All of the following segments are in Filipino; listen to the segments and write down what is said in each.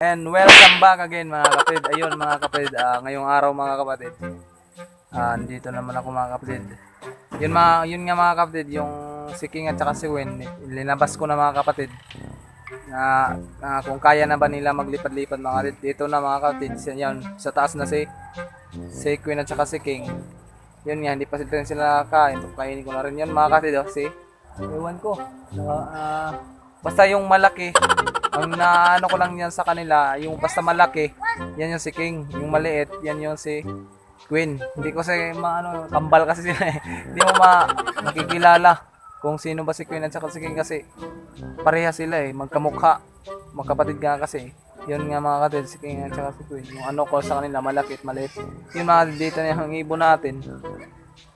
And welcome back again mga kapatid. Ayun mga kapatid, ah, ngayong araw mga kapatid. Ah, andito naman ako mga kapatid. Yun, mga, yun nga mga kapatid, yung si King at saka si Wen, linabas ko na mga kapatid. Na, na kung kaya na ba nila maglipad-lipad mga kapatid. Dito na mga kapatid, yan, sa taas na si si Queen at saka si King. Yun nga, hindi pa sila sila kain. Kainin ko na rin yun mga kapatid. Oh, si, ewan ko. Ah, ah, basta yung malaki, ang naano ko lang yan sa kanila, yung basta malaki, yan yung si King. Yung maliit, yan yung si Queen. Hindi ko si maano, kambal kasi sila eh. Hindi mo ma makikilala kung sino ba si Queen at saka si King kasi pareha sila eh, magkamukha. Magkapatid nga kasi. Yun nga mga kapatid, si King at saka si Queen. Yung ano ko sa kanila, malaki at maliit. Yun mga dito na yung ibon natin.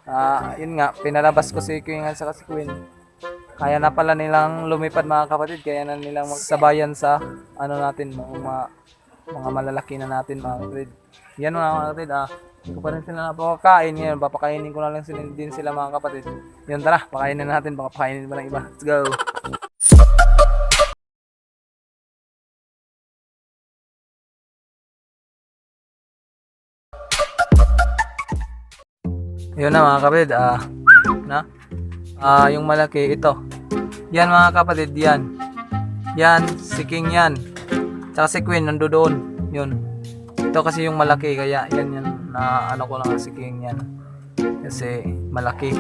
Ah, yun nga, pinalabas ko si King at saka si Queen. Kaya na pala nilang lumipad mga kapatid, kaya na nilang magsabayan sa ano natin, mga, mga, malalaki na natin mga kapatid. Yan mga kapatid, ah. Hindi ko pa rin sila napakakain ngayon. Papakainin ko na lang sila, din sila mga kapatid. Yun tara, pakainin natin. Baka pakainin pa ng iba. Let's go! Yun na mga kapatid, ah, na, ah, yung malaki, ito. Yan mga kapatid, yan. Yan, si King yan. Tsaka si Queen, nando doon. Yun. Ito kasi yung malaki, kaya yan yan, na ano ko lang si King yan. Kasi malaki.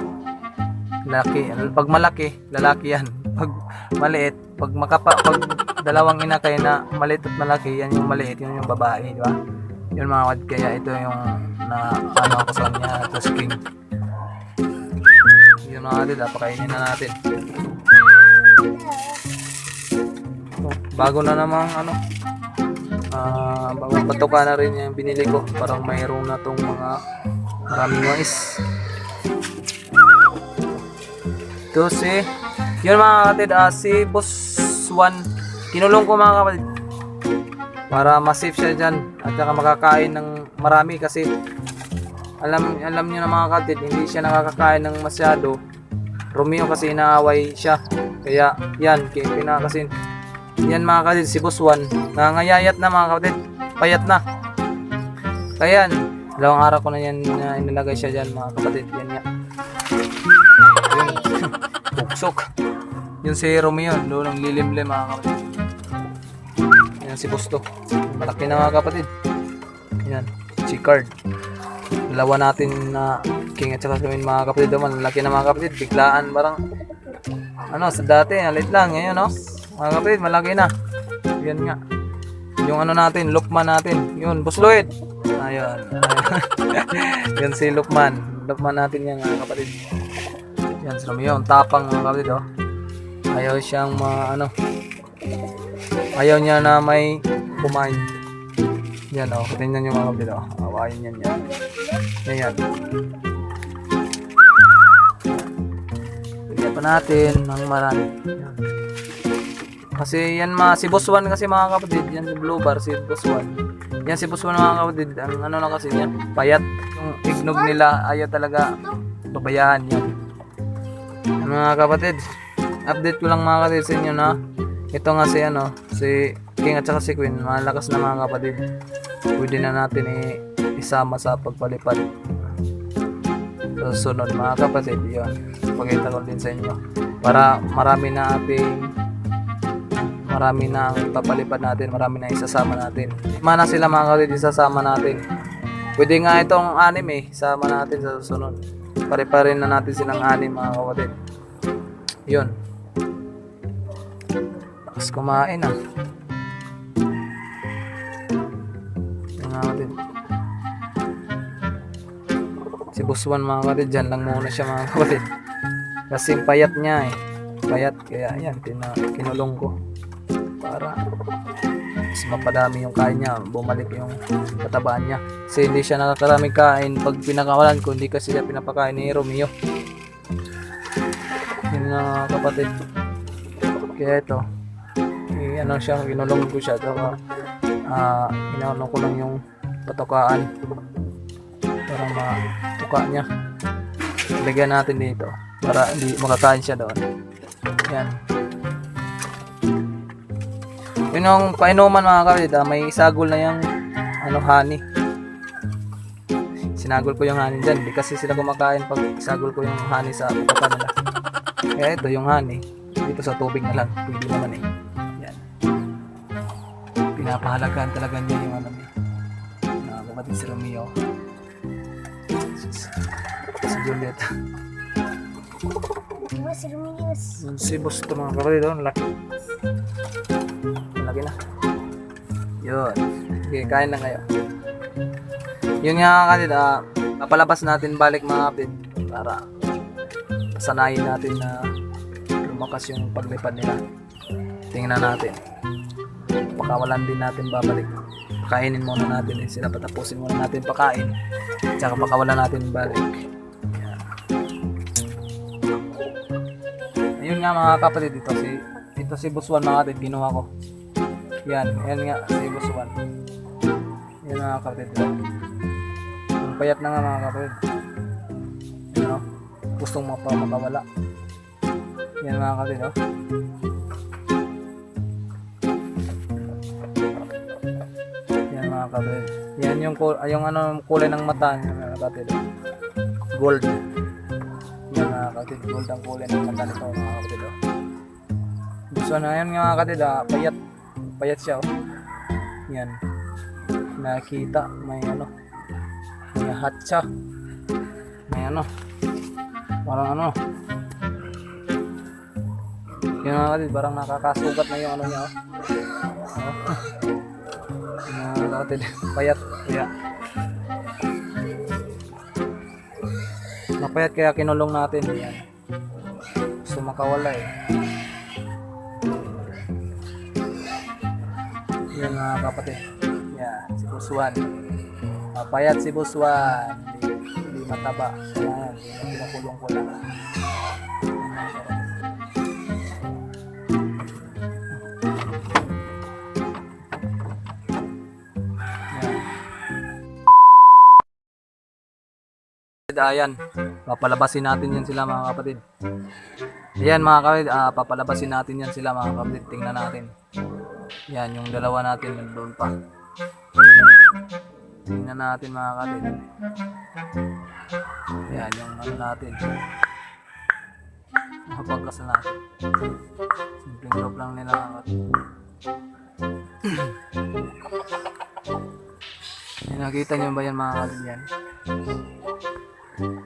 Laki, pag malaki, lalaki yan. Pag maliit, pag makapa, pag dalawang ina kayo na maliit at malaki, yan yung maliit, yun yung babae, di ba? Yun mga kapatid, kaya ito yung na ano ako sa kanya, ito si King. Mga kapatid, ah, pakainin na natin. Bago na namang ano, ah bagong patuka na rin yung binili ko. Parang mayroong na tong mga maraming mais. Ito si, yun mga kapatid, ah, si Boss One, kinulong ko mga kapatid para ma-safe siya dyan at saka makakain ng marami kasi alam alam niyo na mga kapatid hindi siya nakakakain ng masyado Romeo kasi inaaway siya. Kaya yan kaya pina kasi yan mga kapatid si Boss One nangangayayat na mga kapatid. Payat na. Kaya yan dalawang araw ko na yan na inilagay siya dyan mga kapatid. Yan nga yun. Buksok. Yun si Romeo doon ang lilimlim mga kapatid. Yan si Busto. Malaki na mga kapatid. Yan. Si Card. Dalawa natin na King at saka Queen mga kapatid naman. Malaki na mga kapatid. Biglaan parang ano sa dati. Alit lang. Ngayon no. Mga kapatid malaki na. Yan nga. Yung ano natin. Lukman natin. Yun. Boss Lloyd. Ayun. Yan si Lukman. Lukman natin yan mga kapatid. Yan Romeo. Ang tapang mga kapatid oh. Ayaw siyang ma ano ayaw niya na may kumain. Yan oh, tingnan niyo mga kapatid. Oh. Awayin yan yan. Yan yan. Pa natin ng marami. Kasi yan mga, si Boss One kasi mga kapatid, yan si Blue Bar, si Boss One. Yan si Boss One mga kapatid, ang ano na kasi yan, payat. Yung ignog nila, ayaw talaga babayaan yan. Yan, mga kapatid, update ko lang mga kapatid sa inyo na ito nga si ano, si King at saka si Queen, malakas na mga kapatid. Pwede na natin i- isama sa pagpalipad. Sunod mga kapatid, yun. Pakita ko din sa inyo. Para marami na ating marami na ang papalipad natin, marami na isasama natin. Mana sila mga kapatid, isasama natin. Pwede nga itong anim eh, sama natin sa susunod. Pare-pare na natin silang anim mga kapatid. Yun. Tapos kumain ah. Nga kapatid. Si Buswan mga kapatid, dyan lang muna siya mga kapatid. Kasi payat niya eh. Payat, kaya yan, tina, kinulong ko. Para mas mapadami yung kain niya, bumalik yung katabaan niya. Kasi hindi siya nakakaraming kain pag pinakawalan ko, hindi kasi siya pinapakain ni Romeo. Yun na kapatid. Kaya ito, eh, ano siya, ginulong ko siya. Saka, ah, inaano ko lang yung patukaan para matuka niya. Lagyan natin dito para hindi makakain siya doon. Yan. Yun yung painuman mga kapatid, ah, may isagol na yung ano, honey. Sinagol ko yung honey dyan. Di kasi sila kumakain pag isagol ko yung honey sa pupaka nila. Kaya ito yung honey. Dito sa tubig na lang. Pwede naman eh. Yan. Pinapahalagaan talaga niya yung ano niya. Mga kapatid si Romeo. Si Juliet. Diba si? Yung si boss ito mga kapatid, oh, laki. Laki na. Yun. Sige, kain lang kayo. Yun nga kapatid, ah, papalabas natin balik mga kapatid para sanayin natin na lumakas yung paglipad nila. Tingnan natin. Pakawalan din natin babalik. Pakainin muna natin eh, sila patapusin muna natin pakain. Tsaka pakawalan natin balik. Ayun nga mga kapatid dito si ito si Buswan mga kapatid kinuha ko. Yan, yan nga si Buswan. Yan mga kapatid. Ang payat na nga mga kapatid. Yan o. Gustong mapa makawala. Yan mga kapatid o. Mga kapatid. Yan yung, ah, yung ano, kulay ng mata niya mga kapatid. Gold. Yan mga kapatid, gold ang kulay ng mata nito mga kapatid. Oh. Gusto na yan mga kapatid, ah, payat. Payat siya oh. Yan. Nakita, may ano. May hatcha. May ano. Parang ano. Yan mga kapatid, parang nakakasugat na yung ano niya oh. Oh. Kapatid, payat. Kaya. Mapayat kaya kinulong natin. Yan. Gusto makawala eh. Yan mga kapatid. Yan, si Buswan. Mapayat si Buswan. Hindi, hindi mataba. Yan, pinakulong ko lang. Ayan, papalabasin natin yan sila mga kapatid. Ayan mga kapatid, ah, papalabasin natin yan sila mga kapatid. Tingnan natin. Yan, yung dalawa natin nandun pa. Tingnan natin mga kapatid. Yan, yung ano natin. Nakapagkasal natin. Simpleng loob lang nila mga kapatid. Nakita nyo ba yan mga kapatid yan?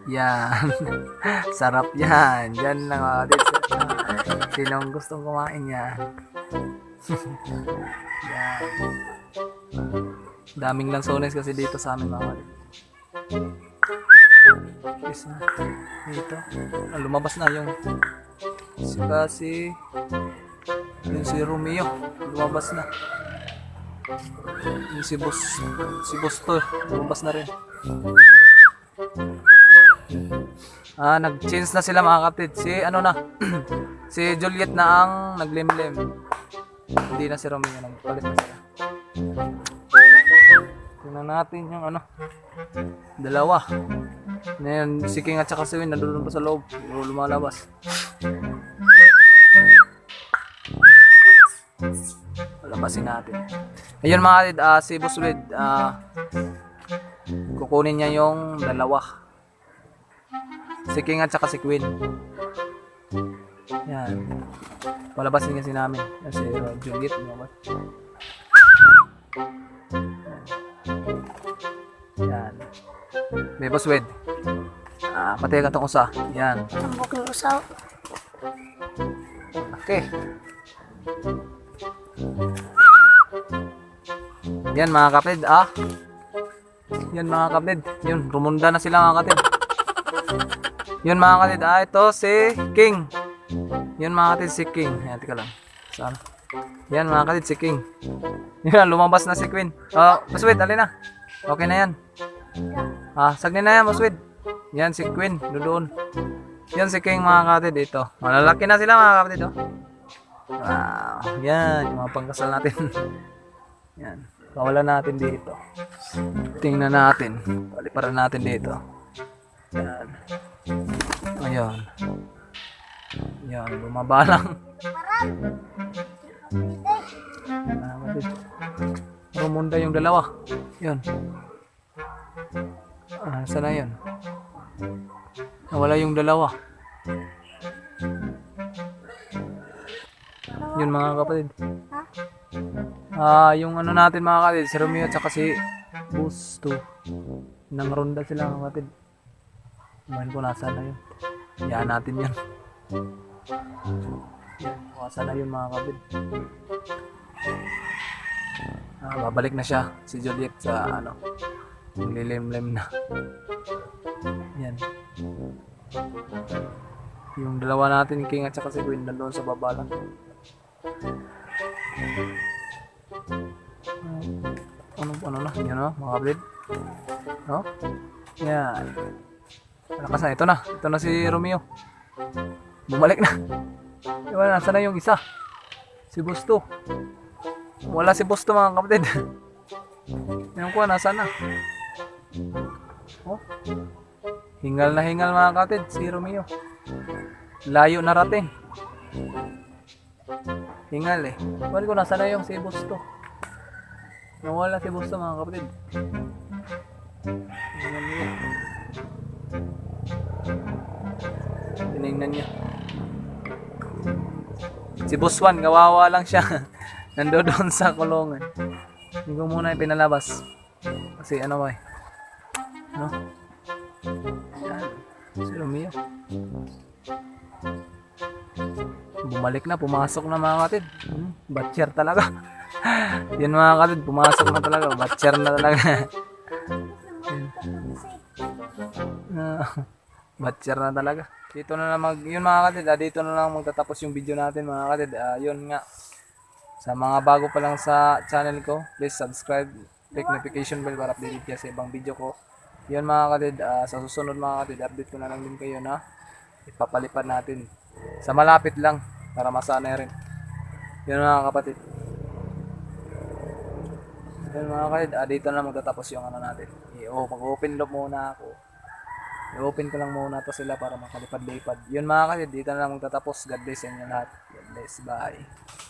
Yan. Sarap yan. Yan lang mga kapatid. Sinong gustong kumain yan? yan. Daming lansones kasi dito sa amin mga kapatid. Yes na. Dito. Ah, lumabas na yung si kasi yung si Romeo. Lumabas na. Yung si Boss si Boss to. Lumabas na rin. Ah, nag-change na sila mga kapatid. Si ano na, si Juliet na ang naglimlim. Hindi na si Romeo, nagpalit na sila. Tingnan natin yung ano, dalawa. Ngayon, si King at saka si Win, nandun pa sa loob. Lumalabas. Palabasin natin. Ayun mga kapatid, ah, si Boss ah, kukunin niya yung dalawa. Si King at saka si Queen. Yan. Palabasin kasi namin. Yan si uh, Juliet. lumabas. Yan. May boss wed. Ah, pati ka itong usa. Yan. Tambok ng usaw. Okay. Yan mga kapatid, ah. Yan mga kapatid. Yun, rumunda na sila mga kapatid. Yun mga kapatid, ah, ito si King. Yan mga kapatid, si King. Ayan, tika lang. Saan? Yan mga kapatid, si King. Yan, lumabas na si Queen. Oh, Maswid, alin na. Okay na yan. Ah, sagni na yan, Maswid. Yan, si Queen, doon. Yan si King mga kapatid dito. Malalaki na sila mga kapatid, oh. Wow, yan, yung mga pangkasal natin. yan, kawalan natin dito. Tingnan natin. Paliparan natin dito. Yan. Ayun. Yan, bumaba lang. Rumunda yung dalawa. Yun. Ah, saan na yun? Nawala yung dalawa. Yun mga kapatid. Ah, yung ano natin mga kapatid, si Romeo at si Busto. Nang ronda sila mga kapatid. Kumain ko nasa na yun. Hayaan natin yan. Wasa na yun mga kapatid. Ah, babalik na siya si Juliet sa ano. Lilim-lim na. Yan. Yung dalawa natin, King at saka si Queen, nandun sa baba lang. ano ano na yun no mga kapatid no yan malakas na. Ito na. Ito na si Romeo. Bumalik na. Diba nasa na yung isa? Si Busto. Wala si Busto mga kapatid. Yan ko nasa na? Oh. Hingal na hingal mga kapatid si Romeo. Layo na rating hingal eh. Wala ko nasa na yung si Busto. Nawala si Busto mga kapatid. Tingnan niyo. Tinignan niya. Si Buswan, kawawa lang siya. Nando doon sa kulungan. Hindi ko muna ipinalabas. Kasi ano ba eh. No? Yan. Si Romeo. Bumalik na, pumasok na mga kapatid. Hmm, batcher talaga. Yan mga kapatid, pumasok na talaga. Batcher na talaga. Ah, batcher na talaga. Dito na lang mag, yun mga kapatid, ah, dito na lang magtatapos yung video natin mga kapatid. Ah, yun nga. Sa mga bago pa lang sa channel ko, please subscribe, click notification bell para update kayo sa ibang video ko. Yun mga kapatid, ah, sa susunod mga kapatid, update ko na lang din kayo na ipapalipad natin sa malapit lang para masanay rin. Yun mga kapatid. Yun mga kapatid, ah, dito na magtatapos yung ano natin. I- mag-open loop muna ako. I-open ko lang muna to sila para makalipad-lipad. Yun mga kapatid, dito na lang magtatapos. God bless sa inyo lahat. God bless. Bye.